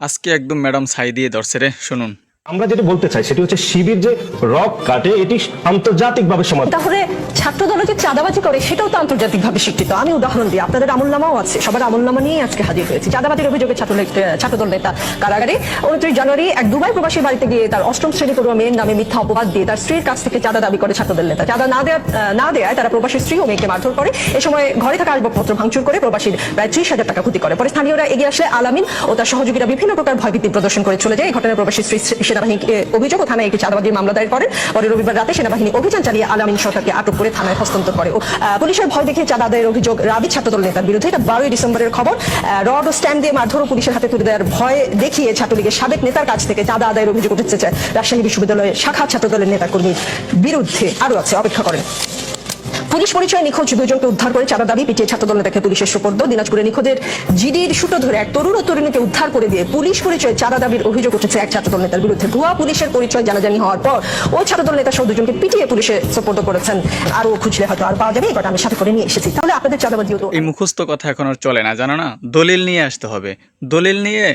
আজকে একদম ম্যাডাম সাই দিয়ে ধরছে রে শুনুন। আমরা যেটা বলতে চাই সেটি হচ্ছে শিবির যে রক কাটে, এটি আন্তর্জাতিকভাবে সমাজ তাহলে ছাত্র দল যে চাঁদাবাজি করে, সেটাও তো আন্তর্জাতিকভাবে স্বীকৃত। আমি উদাহরণ দিই, আপনাদের আমলনামাও আছে, সবার আমলনামা নিয়ে আজকে হাজির হয়েছি। চাঁদাবাজির অভিযোগে ছাত্র ছাত্রদল নেতা কারাগারে উনত্রিশ জানুয়ারি এক দুবাই প্রবাসী বাড়িতে গিয়ে তার অষ্টম শ্রেণি পড়ুয়া মেয়ের নামে মিথ্যা অপবাদ দিয়ে তার স্ত্রীর কাছ থেকে চাঁদা দাবি করে ছাত্রদল নেতা। চাঁদা না দেয়া না দেয়ায় তারা প্রবাসী স্ত্রী ও মেয়েকে মারধর করে। এ সময় ঘরে থাকা আসবাবপত্র ভাঙচুর করে প্রবাসীর প্রায় ত্রিশ হাজার টাকা ক্ষতি করে। পরে স্থানীয়রা এগিয়ে আসলে আলামিন ও তার সহযোগীরা বিভিন্ন প্রকার ভয়ভীতি প্রদর্শন করে চলে যায়। এই ঘটনায় প্রবাসী স্ত্রী সেনাবাহিনীকে অভিযোগ ও থানায় একটি চাঁদাবাজির মামলা দায়ের করেন পরে রবিবার রাতে সেনাবাহিনী অভিযান চালিয়ে আলামিন সরকারকে আটক করে থানায় হস্তান্তর করে। পুলিশের ভয় দেখে চাঁদা আদায়ের অভিযোগ রাবি ছাত্রদল নেতার বিরুদ্ধে। এটা বারোই ডিসেম্বরের খবর। রড ও স্ট্যান্ড দিয়ে মারধর পুলিশের হাতে তুলে দেওয়ার ভয় দেখিয়ে ছাত্রলীগের সাবেক নেতার কাছ থেকে চাঁদা আদায়ের অভিযোগ উঠেছে রাজশাহী বিশ্ববিদ্যালয়ের শাখা ছাত্রদলের নেতা কর্মীর বিরুদ্ধে আরও আছে, অপেক্ষা করেন। পুলিশ পরিচয়ে নিখোঁজ দুজনকে উদ্ধার করে চাঁদা দাবি পিটিয়ে ছাত্রদল নেতাকে পুলিশের সুপর্দ। দিনাজপুরে নিখোঁজের জিডির সুতো ধরে এক তরুণ ও তরুণীকে উদ্ধার করে দিয়ে পুলিশ পরিচয়ে চাঁদা দাবির অভিযোগ উঠেছে এক ছাত্রদল নেতার বিরুদ্ধে। ভুয়া পুলিশের পরিচয় জানাজানি হওয়ার পর ওই ছাত্রদল নেতা সহ দুজনকে পিটিয়ে পুলিশে সুপর্দ করেছেন। আরও খুঁজলে হয়তো আর পাওয়া যাবে, এবার আমি সাথে করে নিয়ে এসেছি। তাহলে আপনাদের চাঁদাবাজিও এই মুখস্থ কথা এখন আর চলে না, জানো না? দলিল নিয়ে আসতে হবে। দলিল নিয়ে